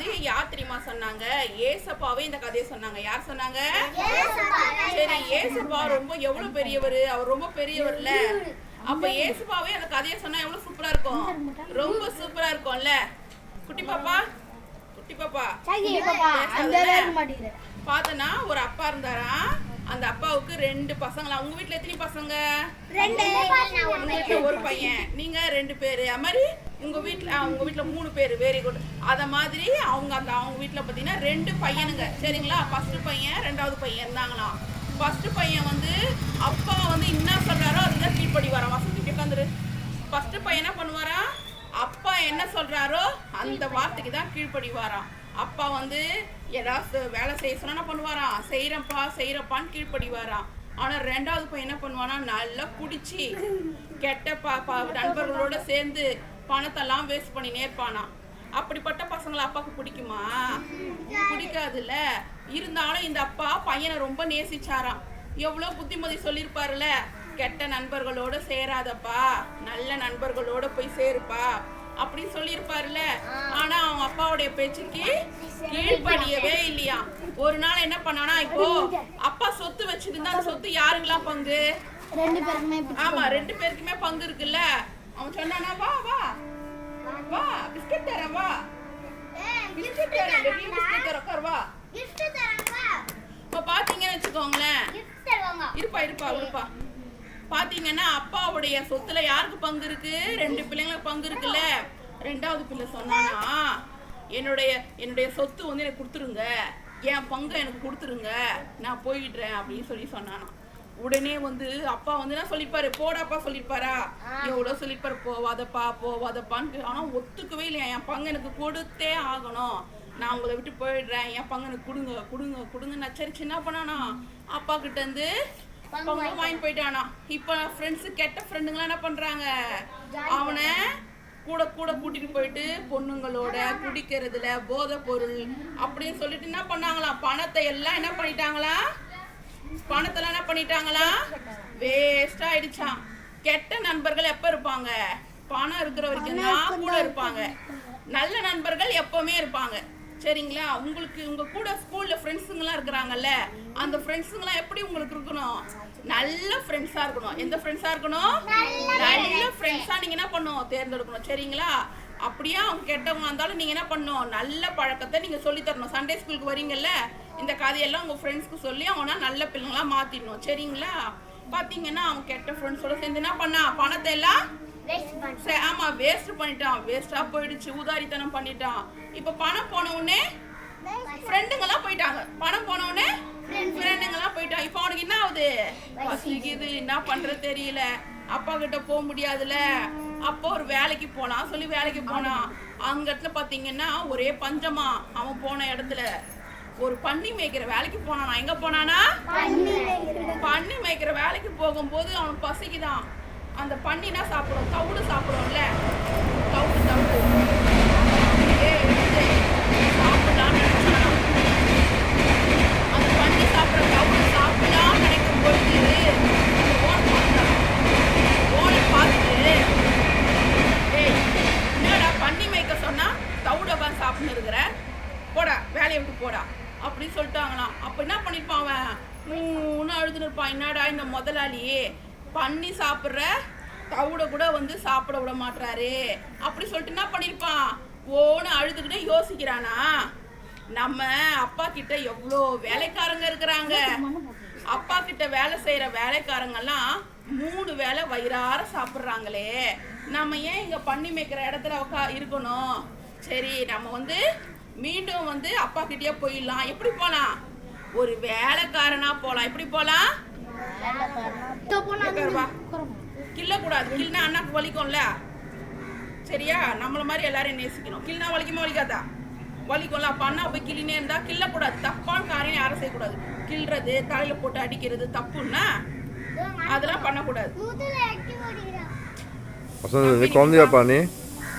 கதையை யார் தெரியுமா சொன்னாங்க? ஏசப்பாவே இந்த கதையை சொன்னாங்க. யார் சொன்னாங்க? சரி ஏசப்பா ரொம்ப எவ்வளவு பெரியவர்? அவர் ரொம்ப பெரியவர்ல. அப்ப ஏசப்பாவே அந்த கதையை சொன்னா எவ்வளவு சூப்பரா இருக்கும்? ரொம்ப சூப்பரா இருக்கும்ல. குட்டி பாப்பா? குட்டி பாப்பா. பார்த்தனா ஒரு அப்பா இருந்தாரா? அந்த அப்பாவுக்கு ரெண்டு பசங்களா? உங்க வீட்ல எத்தனை பசங்க? ரெண்டு. உங்க வீட்ல ஒரு பையன். நீங்க ரெண்டு பேரு. அது மாதிரி உங்க வீட்ல உங்க வீட்ல மூணு பேர். வெரி குட் அத மாதிரி அவங்க அந்த அவங்க வீட்ல பாத்தீங்கன்னா ரெண்டு பையனுங்க. சரிங்களா? ஃபர்ஸ்ட் பையன் ரெண்டாவது பையன் இருந்தாங்களாம் ஃபர்ஸ்ட் பையன் வந்து அப்பா வந்து என்ன சொல்றாரோ அதுதான் கீழ்ப்படி வரான். வசதி உட்காந்துரு. ஃபர்ஸ்ட் பையன் என்ன பண்ணுவாரா? அப்பா என்ன சொல்றாரோ அந்த வார்த்தைக்கு தான் கீழ்ப்படி வாராம் அப்பா வந்து ஏதாவது வேலை செய்ய சொன்னா என்ன பண்ணுவாராம் செய்யறப்பா செய்யறப்பான்னு கீழ்ப்படிவாராம் ஆனா ரெண்டாவது பையன் என்ன பண்ணுவானா நல்லா குடிச்சு கெட்ட பா பா- நண்பர்களோட சேர்ந்து பணத்தெல்லாம் வேஸ்ட் பண்ணி நேர்ப்பானா அப்படிப்பட்ட பசங்களை அப்பாவுக்கு பிடிக்குமா? பிடிக்காதுல்ல. இருந்தாலும் இந்த அப்பா பையனை ரொம்ப நேசிச்சாராம். எவ்வளோ புத்திமதி சொல்லியிருப்பாருல கெட்ட நண்பர்களோட சேராதப்பா நல்ல நண்பர்களோட போய் சேருப்பா. அப்படின்னு சொல்லியிருப்பாருல ஆனா அவங்க அப்பாவுடைய பேச்சுக்கு கீழ்ப்படியவே இல்லையா. ஒரு நாள் என்ன பண்ணானா இப்போ அப்பா சொத்து வச்சிருந்தா அந்த சொத்து யாருக்கெல்லாம் பங்கு? ரெண்டு பேருக்குமே ஆமா ரெண்டு பேருக்குமே பங்கு இருக்குல்ல. அவன் சொன்னானா வா வா. வா பிஸ்கட் தரேன் வா. பிஸ்கட் தரேன் பிஸ்கட் தரேன் உட்கார் வா. இப்போ பாத்தீங்கன்னு வச்சுக்கோங்களேன். இருப்பா இருப்பா இருப்பா பாத்தீங்கன்னா அப்பாவுடைய சொத்துல யாருக்கு பங்கு இருக்கு? ரெண்டு பிள்ளைங்களுக்கு பங்கு இருக்குல்ல. ரெண்டாவது பிள்ளை சொன்னானா என்னுடைய என்னுடைய சொத்து வந்து எனக்கு கொடுத்துருங்க. என் பங்கை எனக்கு கொடுத்துருங்க. நான் போயிடுறேன் அப்படின்னு சொல்லி சொன்னானா. உடனே வந்து அப்பா வந்து என்ன சொல்லிப்பாரு? போடாப்பா சொல்லிப்பாரா? எவ்வளோ சொல்லிப்பாரு? போவாதப்பா போவாதப்பான்னு ஆனால் ஒத்துக்கவே இல்லையா? என் பங்கு எனக்கு கொடுத்தே ஆகணும். நான் உங்களை விட்டு போயிடுறேன். என் பங்கு எனக்கு கொடுங்க கொடுங்க கொடுங்க நச்சரிச்சு என்ன பண்ணானா அப்பா கிட்ட இருந்து பங்கு வாங்கிட்டு போயிட்டானா இப்போ ஃப்ரெண்ட்ஸு கெட்ட ஃப்ரெண்டுங்களாம் என்ன பண்றாங்க? அவனை கூட கூட கூட்டிட்டு போயிட்டு பொண்ணுங்களோட குடிக்கிறதுல போதை பொருள் அப்படின்னு சொல்லிட்டு என்ன பண்ணாங்களாம்? பணத்தை எல்லாம் என்ன பண்ணிட்டாங்களா? பணத்தெல்லாம் என்ன பண்ணிட்டாங்களா? வேஸ்ட் ஆயிடுச்சாம். கெட்ட நண்பர்கள் எப்ப இருப்பாங்க? பணம் இருக்கிற வரைக்கும் தான் கூட இருப்பாங்க. நல்ல நண்பர்கள் எப்பவுமே இருப்பாங்க. சரிங்களா? உங்களுக்கு உங்க கூட ஸ்கூல்ல ஃப்ரெண்ட்ஸுங்களாம் இருக்கிறாங்கல்ல அந்த ஃப்ரெண்ட்ஸுங்கலாம் எப்படி உங்களுக்கு இருக்கணும்? நல்ல ஃப்ரெண்ட்ஸா இருக்கணும். எந்த ஃப்ரெண்ட்ஸா இருக்கணும்? நல்ல ஃப்ரெண்ட்ஸா நீங்க என்ன பண்ணணும்? தேர்ந்தெடுக்கணும். சரிங்களா? அப்படியே அவங்க கெட்டவங்க இருந்தாலும் நீங்க என்ன பண்ணணும்? நல்ல பழக்கத்தை நீங்க சொல்லி தரணும். சண்டே ஸ்கூலுக்கு வரீங்கல்ல இந்த கதையெல்லாம் உங்க ஃப்ரெண்ட்ஸ்க்கு சொல்லி அவனா நல்ல பிள்ளைங்களா மாத்திடணும். சரிங்களா? பாத்தீங்கன்னா அவன் கெட்ட ஃப்ரெண்ட்ஸோட சேர்ந்து என்ன பண்ணா? பணத்தை எல்லாம் சரி, ஆமா வேஸ்ட் பண்ணிட்டான். வேஸ்டா போயிடுச்சு. ஊதாரித்தனம் பண்ணிட்டான். இப்ப பணம் போன உடனே ஃப்ரெண்டுங்கெல்லாம் போயிட்டாங்க. பணம் போன உடனே ஃப்ரெண்டுங்கெல்லாம் போயிட்டான் இப்போ அவனுக்கு என்ன ஆகுது? பசிக்குது. என்ன பண்றது தெரியல. அப்பா கிட்ட போக முடியாதுல. அப்போ ஒரு வேலைக்கு போனான். சொல்லி வேலைக்கு போனான். அங்க இடத்துல பாத்தீங்கன்னா ஒரே பஞ்சமா. அவன் போன இடத்துல ஒரு பன்னி மேய்க்கிற வேலைக்கு போனானா. எங்க போனானா? பன்னி மேய்க்கிற. வேலைக்கு போகும்போது அவனுக்கு பசிக்குதான். அந்த பண்ணினா சாப்பிடும் தவிடு சாப்பிடும்ல? தவிடு தவிடு அப்படியே எடுத்து சாப்பிடலாம்னு நினைச்சானாம். அந்த பன்னி சாப்பிடுற தவிடு சாப்பிடலாம்னு நினைக்கும் பொழுது ஓன் பார்த்தான். ஓனை பார்த்துட்டு, "ஏய், என்னடா பன்னி மேய்க்க சொன்னா தவிடு உட்காந்து சாப்பிட்டு இருக்கிற போடா வேலையை விட்டு போடா அப்படின்னு சொல்லிட்டாங்களாம் அப்ப என்ன பண்ணிருப்பான் அவன் மூணு அழுதுன்னு இருப்பான் என்னடா இந்த முதலாளி பண்ணி சாப்பிட்ற தவிட கூட வந்து சாப்பிட விட மாட்றாரு. அப்படி சொல்லிட்டு என்ன பண்ணிருப்பான்? ஓன்னு அழுதுகிட்டே யோசிக்கிறானா? நம்ம அப்பா கிட்ட எவ்வளோ வேலைக்காரங்க இருக்கிறாங்க. அப்பா கிட்ட வேலை செய்யற வேலைக்காரங்கெல்லாம் மூணு வேளை வயிறார சாப்பிட்றாங்களே. நம்ம ஏன் இங்க பண்ணி மேய்க்கிற இடத்துல உக்கா இருக்கணும்? சரி நம்ம வந்து மீண்டும் வந்து அப்பா கிட்டயே போயிடலாம். எப்படி போலாம்? ஒரு வேலைக்காரனா போலாம். எப்படி போலாம். கிள்ளக்கூடாது. கிள்னா அண்ணாக்கு வலிக்கும்ல? சரியா? நம்மள மாதிரி எல்லாரையும் நேசிக்கணும். கிள்னா வலிக்குமா வலிக்காதா? வலிக்கும்ல. அப்ப அண்ணா போய் கிள்ளினே இருந்தா கிள்ளக்கூடாது. தப்பான காரியம் யாரும் செய்யக்கூடாது. கிள்றது தலையில போட்டு அடிக்கிறது தப்புன்னா அதெல்லாம் பண்ணக்கூடாது. வசந்த் நீ குழந்தையாப்பா நீ?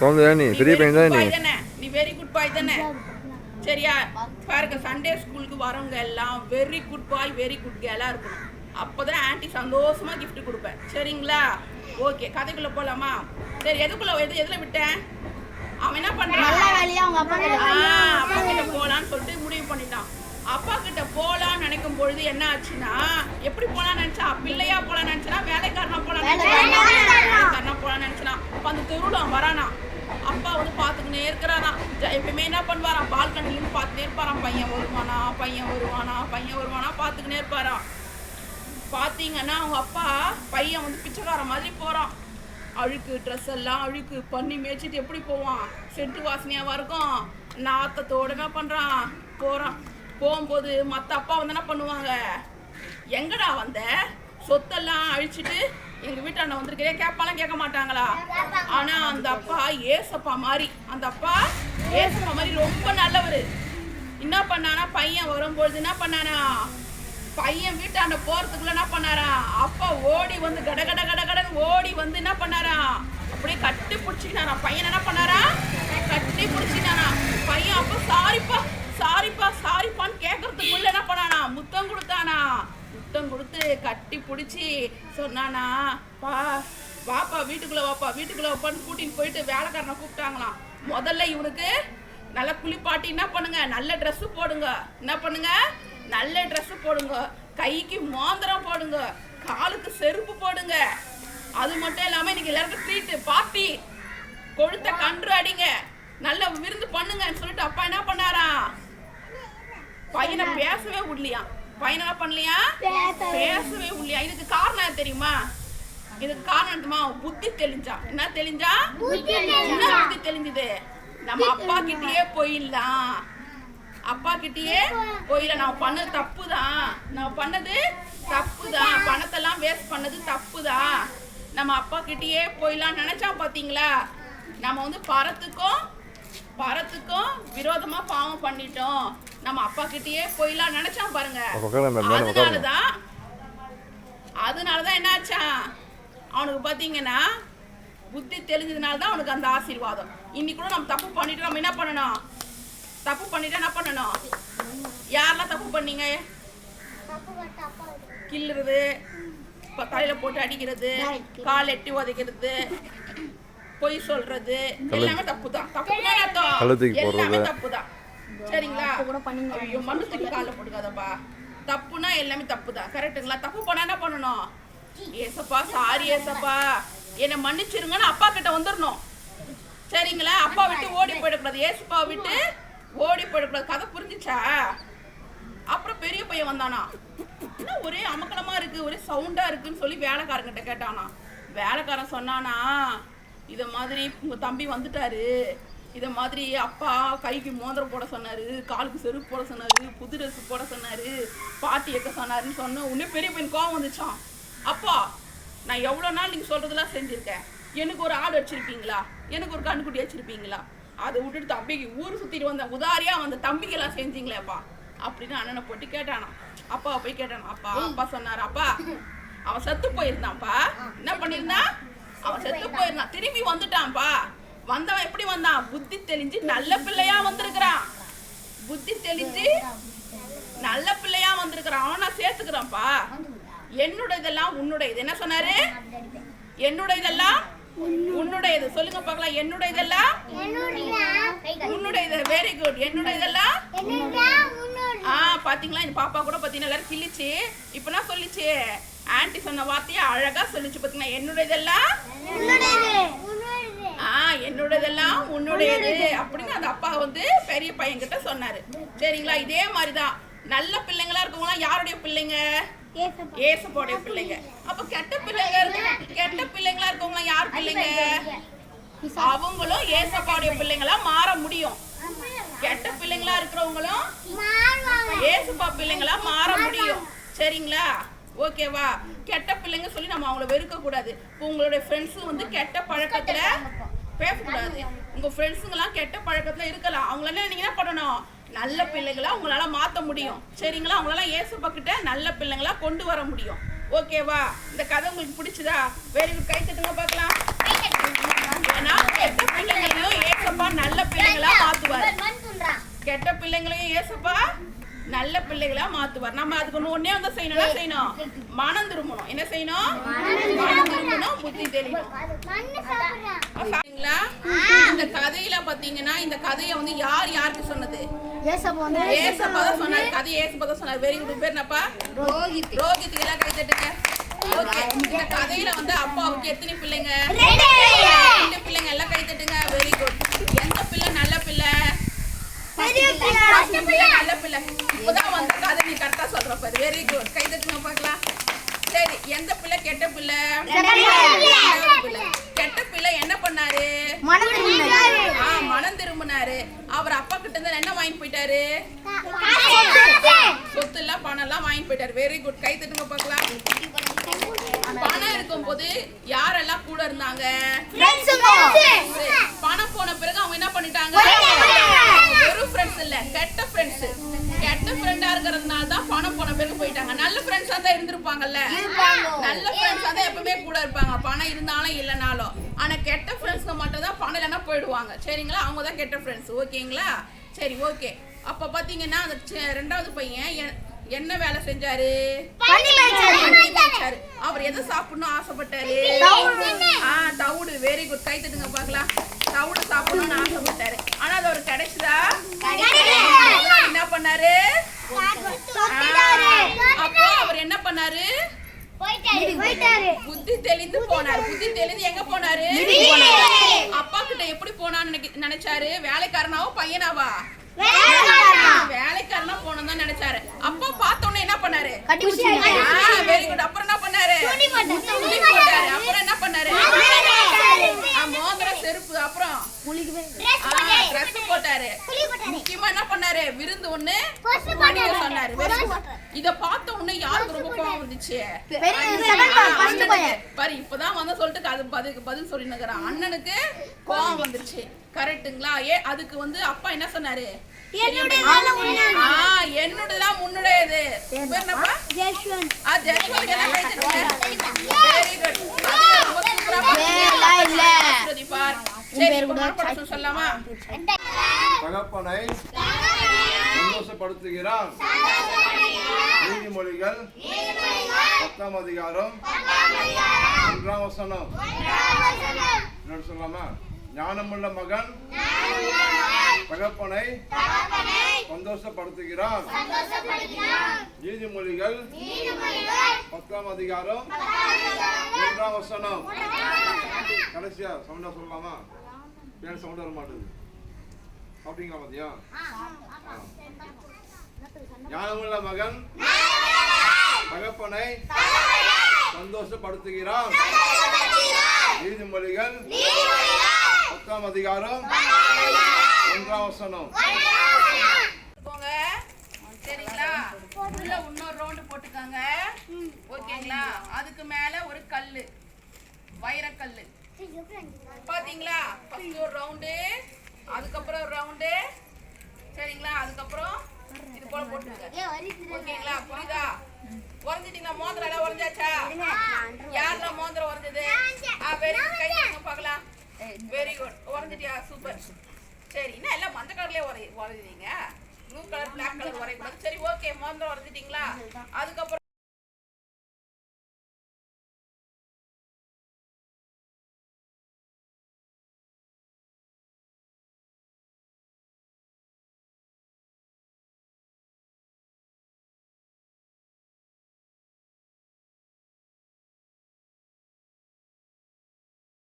குழந்தையா நீ? பெரிய பையன் தானே நீ? பாய் தானே? நீ வெரி குட் பாய் தானே? சரியா? பாருங்க சண்டே ஸ்கூலுக்கு வரவங்க எல்லாம் very good boy very good கேலா இருக்கணும். அப்போதான் ஆன்ட்டி சந்தோஷமா கிஃப்ட் கொடுப்பேன். சரிங்களா? ஓகே கதைக்குள்ள போகலாமா சரி எதுக்குள்ள எது எதுல விட்டேன்? அவன் என்ன பண்றான்? பண்ணுறான் அப்பா கிட்ட போலாம்னு சொல்லிட்டு முடிவு பண்ணிட்டான். அப்பா கிட்ட போகலான்னு நினைக்கும் பொழுது என்ன ஆச்சுன்னா எப்படி போகலான்னு நினச்சா? பிள்ளையா போகலான்னு நினச்சனா வேலைக்காரனா போகலான்னு வேலைக்காரனா போகலான்னு நினச்சனா? அப்போ அந்த திருவிழா வரானா? அப்பா வந்து பார்த்துக்கினே இருக்கிறாராம். எப்பயுமே என்ன பண்ணுவாராம்? பால்கனிலிருந்து பார்த்துட்டே இருப்பாராம். பையன் வருவானா பையன் வருவானா பையன் வருவானா பார்த்துக்கினே இருப்பாராம். பார்த்தீங்கன்னா அவங்க அப்பா பையன் வந்து பிச்சைக்கார மாதிரி போகிறான் அழுக்கு ட்ரெஸ் எல்லாம் அழுக்கு பண்ணி மேய்ச்சிட்டு எப்படி போவான்? செட்டு வாசனையாக இருக்கும். நாத்தத்தோட என்ன போகிறான் போகும்போது மற்ற அப்பா வந்து என்ன பண்ணுவாங்க? எங்கடா வந்த? சொத்தெல்லாம் அழிச்சிட்டு எங்க வீட்டாண்ட வந்திருக்கிறே கேட்பாலாம் கேட்க மாட்டாங்களா? ஆனால் அந்த அப்பா ஏசப்பா மாதிரி. அந்த அப்பா ஏசப்பா மாதிரி ரொம்ப நல்லவர். என்ன பண்ணானா பையன் வரும்பொழுது என்ன பண்ணானா பையன் வீட்டாண்ட போறதுக்குள்ள என்ன பண்ணாரா அப்பா ஓடி வந்து கட கட கட கடன்னு ஓடி வந்து என்ன பண்ணாரா அப்படியே கட்டி பிடிச்சிக்கினாராம் பையன் என்ன பண்ணாரா கட்டி பிடிச்சிக்கினாரா பையன் அப்ப சாரிப்பா சாரிப்பா சாரிப்பான்னு கேட்கறதுக்குள்ள என்ன பண்ணானா முத்தம் கொடுத்தானா முத்தம் கொடுத்து கட்டி பிடிச்சி சொன்னானா பா வாப்பா வீட்டுக்குள்ள வாப்பா வீட்டுக்குள்ள வாப்பான்னு கூட்டின்னு போயிட்டு வேலைக்காரனை கூப்பிட்டாங்களாம். முதல்ல இவனுக்கு நல்லா குளிப்பாட்டி என்ன பண்ணுங்க? நல்ல ட்ரெஸ்ஸு போடுங்க. என்ன பண்ணுங்க? நல்ல Dress போடுங்க. கைக்கு மோந்திரம் போடுங்க. காலுக்கு செருப்பு போடுங்க. அது மட்டும் இல்லாம இன்னைக்கு எல்லாருக்கும் ட்ரீட் பார்ட்டி கொழுத்த கன்று அடிங்க. நல்ல விருந்து பண்ணுங்கன்னு சொல்லிட்டு அப்பா என்ன பண்ணாரா? பையனை பேசவே விடலையா? பையனை என்ன பண்ணலையா? பேசவே இல்லையா இதுக்கு காரணம் தெரியுமா? இதுக்கு காரணம் புத்தி தெளிஞ்சா. என்ன தெளிஞ்சா? என்ன புத்தி தெளிஞ்சது? நம்ம அப்பா கிட்டயே போயிடலாம். அப்பா கிட்டயே போயிடலாம் நான் பண்ணது தப்பு தான் நான் பண்ணது தப்பு தான் பணத்தெல்லாம் வேஸ்ட் பண்ணது தப்பு தான் நம்ம அப்பா கிட்டயே போயிடலாம் நினைச்சா பாத்தீங்களா? நம்ம வந்து பரத்துக்கும் பரத்துக்கும் விரோதமா பாவம் பண்ணிட்டோம். நம்ம அப்பா கிட்டயே போயிடலாம் நினைச்சான் பாருங்க. அதனாலதான் அதனாலதான் என்னாச்சா? அவனுக்கு பாத்தீங்கன்னா புத்தி தெரிஞ்சதுனால தான் அவனுக்கு அந்த ஆசீர்வாதம். இன்னைக்கு கூட நம்ம தப்பு பண்ணிட்டு நம்ம என்ன பண்ணணும்? தப்பு பண்ணிட்டு என்ன பண்ணணும்? யாரெல்லாம் தப்பு பண்ணீங்க? கிள்ளுறது தலையில போட்டு அடிக்கிறது கால் எட்டி உதைக்கிறது பொய் சொல்றது எல்லாமே தப்பு தான் தப்பு எல்லாமே. தப்பு தான் சரிங்களா. ஐயோ மண்ணு தூக்கி காலில் போட்டுக்காதப்பா தப்புனா எல்லாமே தப்பு தான் கரெக்ட்டுங்களா? தப்பு பண்ணா என்ன பண்ணணும்? ஏசப்பா சாரி ஏசப்பா. என்னை மன்னிச்சிருங்கன்னு அப்பா கிட்ட வந்துடணும் சரிங்களா? அப்பா விட்டு ஓடி போயிடக்கூடாது. ஏசப்பா விட்டு ஓடி போயிடக்கூடாது. கதை புரிஞ்சிச்சா? அப்புறம் பெரிய பையன் வந்தானா? என்ன ஒரே அமக்கலமா இருக்கு ஒரே சவுண்டா இருக்குன்னு சொல்லி வேலைக்காரங்கிட்ட கேட்டானா. வேலைக்காரன் சொன்னானா இத மாதிரி உங்க தம்பி வந்துட்டாரு. இத மாதிரி அப்பா கைக்கு மோதிரம் போட சொன்னாரு காலுக்கு செருப்பு போட சொன்னாரு புது ட்ரெஸ் போட சொன்னாரு பாட்டி எக்க சொன்னாருன்னு சொன்ன உடனே பெரிய பையன் கோவம் வந்துச்சான் அப்பா நான் எவ்வளோ நாள் நீங்கள் சொல்கிறதெல்லாம் செஞ்சுருக்கேன். எனக்கு ஒரு ஆடு வச்சிருப்பீங்களா? எனக்கு ஒரு கண்ணுக்குட்டி வச்சிருப்பீங்களா? அதை விட்டுட்டு தம்பிக்கு ஊர் சுற்றிட்டு வந்த உதாரியா வந்த தம்பிக்கெல்லாம் செஞ்சீங்களேப்பா? அப்படின்னு அண்ணனை போட்டு கேட்டானா அப்பாவை போய் கேட்டானா அப்பா அப்பா சொன்னாரு அப்பா அவன் செத்து போயிருந்தான்ப்பா. என்ன பண்ணியிருந்தான் அவன் செத்து போயிருந்தான். திரும்பி வந்துட்டான்ப்பா. வந்தவன் எப்படி வந்தான்? புத்தி தெளிஞ்சு நல்ல பிள்ளையா வந்திருக்கிறான். புத்தி தெளிஞ்சு நல்ல பிள்ளையா வந்திருக்கிறான். அவன் நான் சேர்த்துக்கிறேன்ப்பா. என்னோட இதெல்லாம் உன்னோட இது என்ன சொன்னாரு? என்னோட இதெல்லாம் உன்னுடையது. சொல்லுங்க பார்க்கலாம். என்னோட இதெல்லாம் உன்னுடைய இது வெரி குட் என்னோட இதெல்லாம் ஆ பாத்தீங்களா? இந்த பாப்பா கூட பாத்தீங்கன்னா எல்லாரும் கிள்ளிச்சு இப்ப என்ன சொல்லிச்சு. ஆன்ட்டி சொன்ன வார்த்தையை அழகா சொல்லிச்சு பாத்தீங்கன்னா என்னோட இதெல்லாம் ஆ என்னோடதெல்லாம் உன்னுடையது. அப்படின்னு அந்த அப்பா வந்து பெரிய பையன் கிட்ட சொன்னாரு. சரிங்களா? இதே மாதிரிதான். நல்ல பிள்ளைங்களா இருக்கவங்களாம் யாருடைய பிள்ளைங்க? ஏசப்போடைய பிள்ளைங்க. அப்ப கெட்ட பிள்ளைங்க இருக்கு கெட்ட பிள்ளைங்களா இருக்கவங்க யார் பிள்ளைங்க. அவங்களும் ஏசப்பாவுடைய பிள்ளைங்களா மாற முடியும். கெட்ட பிள்ளைங்களா இருக்கிறவங்களும் ஏசுப்பா பிள்ளைங்களா மாற முடியும். சரிங்களா? ஓகேவா? கெட்ட பிள்ளைங்க சொல்லி நம்ம அவங்கள வெறுக்க கூடாது. இப்போ உங்களுடைய ஃப்ரெண்ட்ஸ் வந்து கெட்ட பழக்கத்துல பேசக்கூடாது. உங்க ஃப்ரெண்ட்ஸுங்கெல்லாம் கெட்ட பழக்கத்துல இருக்கலாம். அவங்களெல்லாம் நீங்க என்ன பண்ணணும்? நல்ல பிள்ளைகளா உங்களால மாத்த முடியும். சரிங்களா? அவங்களால ஏசுப்பா கிட்ட நல்ல பிள்ளைங்களா கொண்டு வர முடியும். ஓகேவா? இந்த கதை உங்களுக்கு பிடிச்சதா? வெரி குட் கை தட்டுங்க பார்க்கலாம்? கெட்ட பிள்ளைங்களையும் ஏசப்பா நல்ல பிள்ளைங்களா மாத்துவார். கெட்ட பிள்ளைங்களையும் ஏசப்பா நல்ல பிள்ளைகளா மாத்துவார். நம்ம அதுக்கு ஒண்ணே வந்து செய்யணும் என்ன செய்யணும். மனம் திரும்பணும். என்ன செய்யணும்? மனம் திரும்பணும் புத்தி தெரியணும் இந்த கதையில பாத்தீங்கன்னா இந்த கதையை வந்து யார் யாருக்கு சொன்னது? ஏசப்பா வந்து ஏசப்பா தான் சொன்னாரு கதை ஏசப்பா தான் சொன்னாரு. Very good. பேர் என்னப்பா? ரோஹித். ரோஹித் எல்லாம் கை தட்டுங்க. ஓகே இந்த கதையில வந்து அப்பாவுக்கு எத்தனை பிள்ளைங்க? ரெண்டு பிள்ளைங்க. எல்லாம் கை தட்டுங்க. Very good. எந்த பிள்ளை? நல்ல பிள்ளை. நல்ல பிள்ளை. இப்பதான் வந்து கதை நீ கரெக்டா சொல்ற பாரு. Very good. கை தட்டுங்க பார்க்கலாம். சரி எந்த பிள்ளை. கெட்ட பிள்ளை. கெட்ட பிள்ளை என்ன பண்ணாரு? மனம் திரும்பினாரு. ஆ மனம் திரும்பினாரு. அவர் கிட்ட இருந்து என்ன வாங்கி போயிட்டாரு? சொத்து எல்லாம் பணம் எல்லாம் வாங்கி போயிட்டாரு. வெரி குட் கை தட்டுங்க பார்க்கலாம். பணம் இருக்கும்போது யாரெல்லாம் கூட இருந்தாங்க? பணம் போன பிறகு அவங்க என்ன பண்ணிட்டாங்க? வெறும் ஃப்ரெண்ட்ஸ் இல்ல கெட்ட ஃப்ரெண்ட்ஸ் கெட்ட ஃப்ரெண்டா இருக்கிறதுனால தான் பணம் போன பிறகு போயிட்டாங்க. நல்ல ஃப்ரெண்ட்ஸா தான் இருந்திருப்பாங்கல்ல? நல்ல ஃப்ரெண்ட்ஸா தான் எப்பவுமே கூட இருப்பாங்க. பணம் இருந்தாலும் இல்லைனாலும். ஆனா கெட்ட ஃப்ரெண்ட்ஸ்க்கு மட்டும் தான் பணம் இல்லைன்னா போயிடுவாங்க. சரிங்களா? அவங்க தான் கெட்ட ஃப்ரெண்ட்ஸ் ஓகேங்களா சரி ஓகே அப்ப பாத்தீங்கன்னா அந்த ரெண்டாவது பையன் என்ன வேலை செஞ்சாரு. அவர் எதை சாப்பிடணும் ஆசைப்பட்டாரு. ஆ தவிடு. வெரி குட் கை தட்டுங்க பார்க்கலாம். தவிடு சாப்பிடணும்னு ஆசைப்பட்டாரு. ஆனா அது அவர் கிடைச்சதா? என்ன பண்ணாரு அப்போ அவர் என்ன பண்ணாரு புத்தி தெளிந்து போனாரு. புத்தி தெளிந்து எங்க போனாரு. அப்பா கிட்ட எப்படி போனான்னு நினைச்சாரு? வேலைக்காரனாவோ பையனாவா? வேலைக்காரனா? போனோம் தான் நினைச்சாரு. அப்பா பார்த்த உடனே என்ன பண்ணாரு? வெரி குட் அப்புறம் என்ன பண்ணாரு? போட்டாரு. அப்புறம் என்ன பண்ணாரு? மோதிரம் செருப்பு அப்புறம் ட்ரெஸ் போட்டாரு. முக்கியமா என்ன பண்ணாரு? விருந்து ஒண்ணு சொன்னாரு. இத பார்த்த உடனே யாருக்கு ரொம்ப கோவம் வந்துச்சு. பாரு இப்பதான் வந்து சொல்லிட்டு அது பதில் பதில் சொல்லி நிக்கிறான் அண்ணனுக்கு கோவம் வந்துருச்சு. கரெக்ட்டுங்களா? ஏ அதுக்கு வந்து அப்பா என்ன சொன்னாரு? என்னோடதான் முன்னுடையது. பேர் என்னப்பா? தட்டுங்க வெரி குட் தகப்பனை சந்தோஷப்படுத்துகிறான். நீதிமொழிகள் பத்தாம் அதிகாரம் ஒன்றாம் வசனம். சொல்லலாமா? ஞானமுள்ள மகன் தகப்பனை சந்தோஷப்படுத்துகிறான். நீதிமொழிகள் பத்தாம் அதிகாரம் ஒன்றாம் வசனம் கடைசியா சவுண்டா சொல்லலாமா? பேர் சவுண்ட் வர மாட்டேது சாப்பிட்டீங்களா ஆ. ஞானமுள்ள மகன் தகப்பனை சந்தோஷப்படுத்துகிறான். நீதிமொழிகள் பத்தாம் அதிகாரம் ஒன்றாம் வசனம் போங்க சரிங்களா உள்ள இன்னொரு ரவுண்டு போட்டுக்கோங்க ஓகேங்களா அதுக்கு மேல ஒரு கல்லு. வைரக்கல்லு பாத்தீங்களா? ஃபர்ஸ்ட் ஒரு ரவுண்டு அதுக்கப்புறம் ஒரு ரவுண்டு சரிங்களா? அதுக்கப்புறம் இது போல போட்டுருங்க ஓகேங்களா? புரியுதா? உறைஞ்சிட்டீங்களா? மோந்திரம் எல்லாம் உறைஞ்சாச்சா? யாரெல்லாம் மோந்திரம் உறைஞ்சது? வெரி குட் கை பார்க்கலாம். Very good உறைஞ்சிட்டியா? சூப்பர் சரி என்ன எல்லாம் மஞ்சள் கலர்லயே உரை உறைஞ்சிட்டீங்க ப்ளூ கலர் பிளாக் கலர் உரையக்கூடாது சரி ஓகே மோந்திரம் உறைஞ்சிட்டீங்களா? அதுக்கப்புறம்